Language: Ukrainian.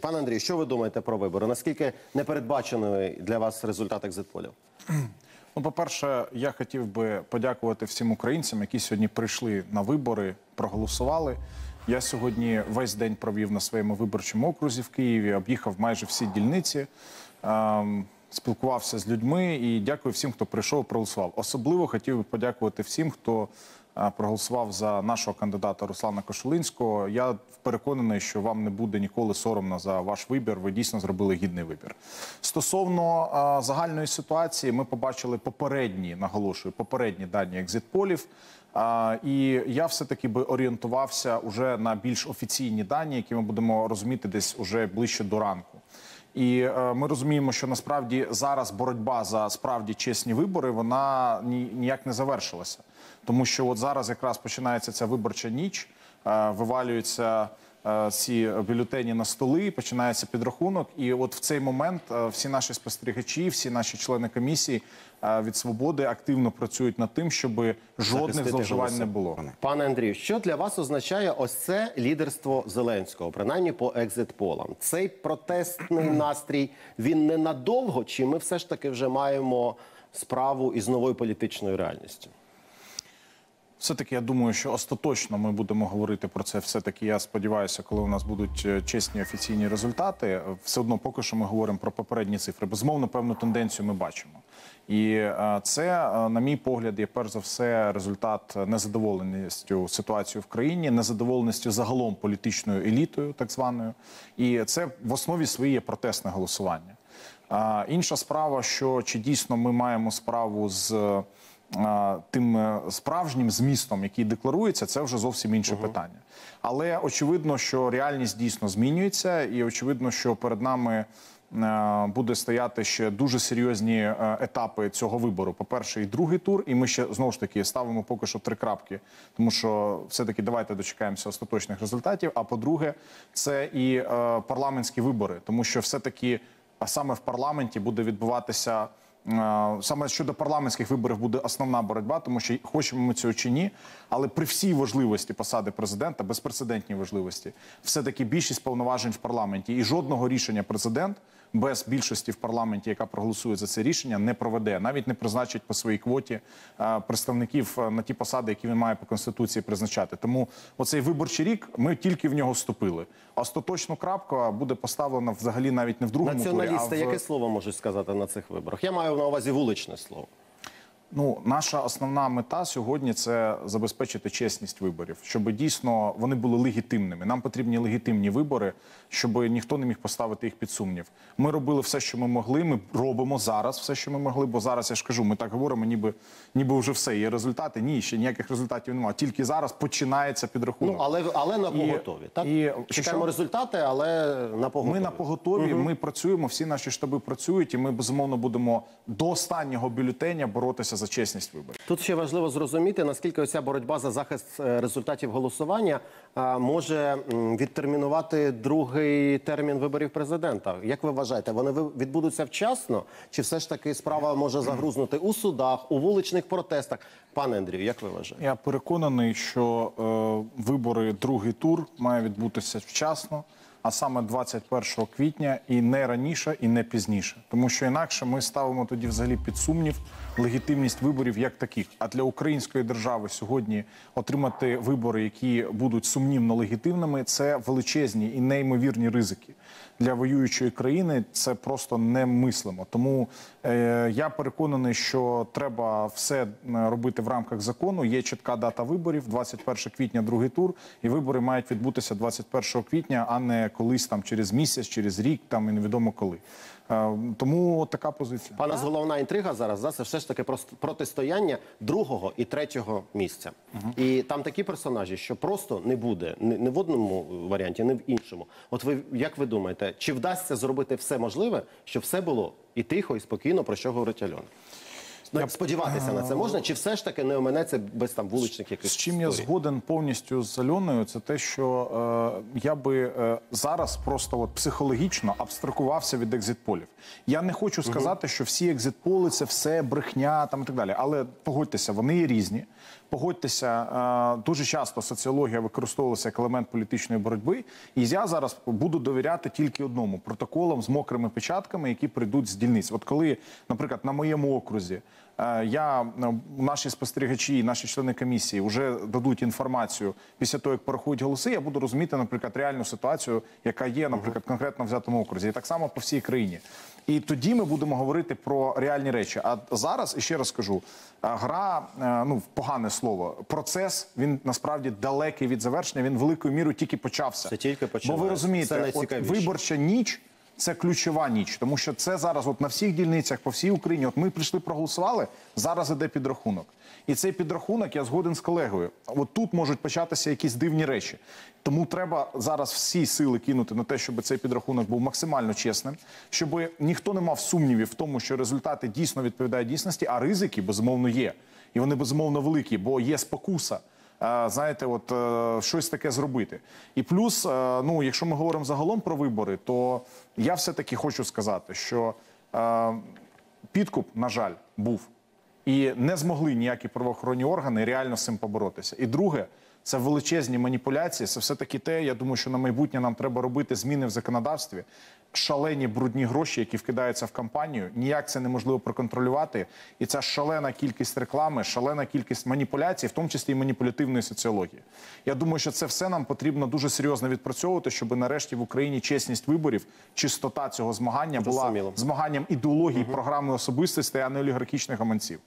Пане Андрію, що ви думаєте про вибори? Наскільки непередбачений для вас результат екзитполів? Ну, по-перше, я хотів би подякувати всім українцям, які сьогодні прийшли на вибори, проголосували. Я сьогодні весь день провів на своєму виборчому окрузі в Києві, об'їхав майже всі дільниці, ем, спілкувався з людьми і дякую всім, хто прийшов, проголосував. Особливо хотів би подякувати всім, хто проголосував за нашого кандидата Руслана Кошулинського. Я переконаний, що вам не буде ніколи соромно за ваш вибір. Ви дійсно зробили гідний вибір. Стосовно е, загальної ситуації, ми побачили попередні, наголошую, попередні дані екзитполів. А, і я все-таки би орієнтувався уже на більш офіційні дані, які ми будемо розуміти десь уже ближче до ранку. І е, ми розуміємо, що насправді зараз боротьба за справді чесні вибори вона ніяк не завершилася, тому що от зараз якраз починається ця виборча ніч, е, вивалюються е, ці бюлетені на столи, починається підрахунок. І от в цей момент е, всі наші спостерігачі, всі наші члени комісії е, від свободи активно працюють над тим, щоб жодних зловживань не було. Пане Андрію, що для вас означає ось це лідерство Зеленського, принаймні по екзитполам? Цей протестний настрій він ненадовго, чи ми все ж таки вже маємо справу із новою політичною реальністю? Все-таки я думаю, що остаточно ми будемо говорити про це. Все таки я сподіваюся, коли у нас будуть е, чесні офіційні результати. е, Все одно поки що ми говоримо про попередні цифри. Безумовно, певну тенденцію ми бачимо. І е, це, на мій погляд, є перш за все результат незадоволеністю ситуацією в країні, незадоволеністю загалом політичною елітою, так званою. І це в основі своїй є протестне голосування. Інша справа, що чи дійсно ми маємо справу з тим е, справжнім змістом, який декларується, це вже зовсім інше питання. Але очевидно, що реальність дійсно змінюється, і очевидно, що перед нами. е, Буде стояти ще дуже серйозні е, етапи цього вибору. По перше, і другий тур, і ми ще знову ж таки ставимо поки що три крапки, тому що все-таки давайте дочекаємося остаточних результатів. А по-друге, це і парламентські вибори, тому що все-таки саме в парламенті буде відбуватися. Е, Саме щодо парламентських виборів буде основна боротьба, тому що хочемо ми цього чи ні. Але при всій важливості посади президента, безпрецедентній важливості, все таки більшість повноважень в парламенті, і жодного рішення президент без більшості в парламенті, яка проголосує за це рішення, не проведе, навіть не призначить по своїй квоті е, представників е, на ті посади, які він має по конституції призначати. Тому оцей виборчий рік ми тільки в нього вступили. Остаточну крапку буде поставлена взагалі навіть не в другому турі, а в... яке слово можуть сказати на цих виборах? Я маю на увазі вуличне слово. Ну, наша основна мета сьогодні це забезпечити чесність виборів, щоб дійсно вони були легітимними. Нам потрібні легітимні вибори, щоб ніхто не міг поставити їх під сумнів. Ми робили все, що ми могли. Ми робимо зараз все, що ми могли. Бо зараз я ж кажу, ми так говоримо, ніби ніби вже все є результати. Ні, ще ніяких результатів немає. Тільки зараз починається підрахунок. Ну але але на поготові. Так і- чекаємо що? результати, але на поготові. Ми на поготові, ми працюємо, всі наші штаби працюють, і ми безумовно будемо до останнього бюлетеня боротися за чесність виборів. Тут ще важливо зрозуміти, наскільки оця боротьба за захист е, результатів голосування може відтермінувати другий термін виборів президента. Як ви вважаєте, вони відбудуться вчасно, чи все ж таки справа може загрузнути у судах, у вуличних протестах? Пане Андрію, як ви вважаєте? Я переконаний, що е, вибори другий тур має відбутися вчасно, а саме 21 квітня, і не раніше, і не пізніше, тому що інакше ми ставимо тоді взагалі під сумнів легітимність виборів як таких. А для української держави сьогодні отримати вибори, які будуть сумнівно легітимними, це величезні і неймовірні ризики. Для воюючої країни це просто немислимо. Тому е, я переконаний, що треба все е, робити в рамках закону. Є чітка дата виборів, 21 квітня, другий тур, і вибори мають відбутися 21 квітня, а не колись там через місяць, через рік, там і невідомо коли. Е, тому от така позиція. Пане, головна інтрига зараз да, це все ж таки протистояння другого і третього місця. І там такі персонажі, що просто не буде не, не в одному варіанті, не в іншому. От ви як ви думаєте, чи вдасться зробити все можливе, щоб все було і тихо, і спокійно, про що говорить Альона? Ну, сподіватися на це можна, чи все ж таки не оминеться без там вуличних якихось З чим я згоден повністю з Альоною, це те, що е, я би е, зараз просто от психологічно абстракувався від екзитполів. Я не хочу сказати, що всі екзитполи це все брехня там і так далі. Але погодьтеся, вони є різні. Погодьтеся, е, дуже часто соціологія використовувалася як елемент політичної боротьби. І я зараз буду довіряти тільки одному протоколам з мокрими печатками, які прийдуть з дільниць. От коли, наприклад, на моєму окрузі. Е, Я е, наші спостерігачі, наші члени комісії вже дадуть інформацію після того, як порахують голоси. Я буду розуміти, наприклад, реальну ситуацію, яка є, наприклад, конкретно в взятому окрузі, і так само по всій країні. І тоді ми будемо говорити про реальні речі. А зараз і ще раз скажу: е, гра, ну погане слово, процес він насправді далекий від завершення. Він великою мірою тільки почався. Це тільки Бо ви розумієте, от виборча ніч. Це ключова ніч, тому що це зараз, от на всіх дільницях по всій Україні. От ми прийшли, проголосували. Зараз іде підрахунок, і цей підрахунок я згоден з колегою. От тут можуть початися якісь дивні речі. Тому треба зараз всі сили кинути на те, щоб цей підрахунок був максимально чесним, щоб ніхто не мав сумнівів в тому, що результати дійсно відповідають дійсності, а ризики безумовно є, і вони безумовно великі, бо є спокуса. Е, Знаєте, от е, щось таке зробити. І плюс, е, ну, якщо ми говоримо загалом про вибори, то я все-таки хочу сказати, що підкуп, на жаль, був. І не змогли ніякі правоохоронні органи реально з цим поборотися. І друге, це величезні маніпуляції. Це все-таки те, я думаю, що на майбутнє нам треба робити зміни в законодавстві. Шалені брудні гроші, які вкидаються в кампанію, ніяк це неможливо проконтролювати. І ця шалена кількість реклами, шалена кількість маніпуляцій, в тому числі і маніпулятивної соціології. Я думаю, що це все нам потрібно дуже серйозно відпрацьовувати, щоб нарешті в Україні чесність виборів, чистота цього змагання була Зрозуміло. змаганням ідеології, програми особистостей, а не олігархічних гаманців.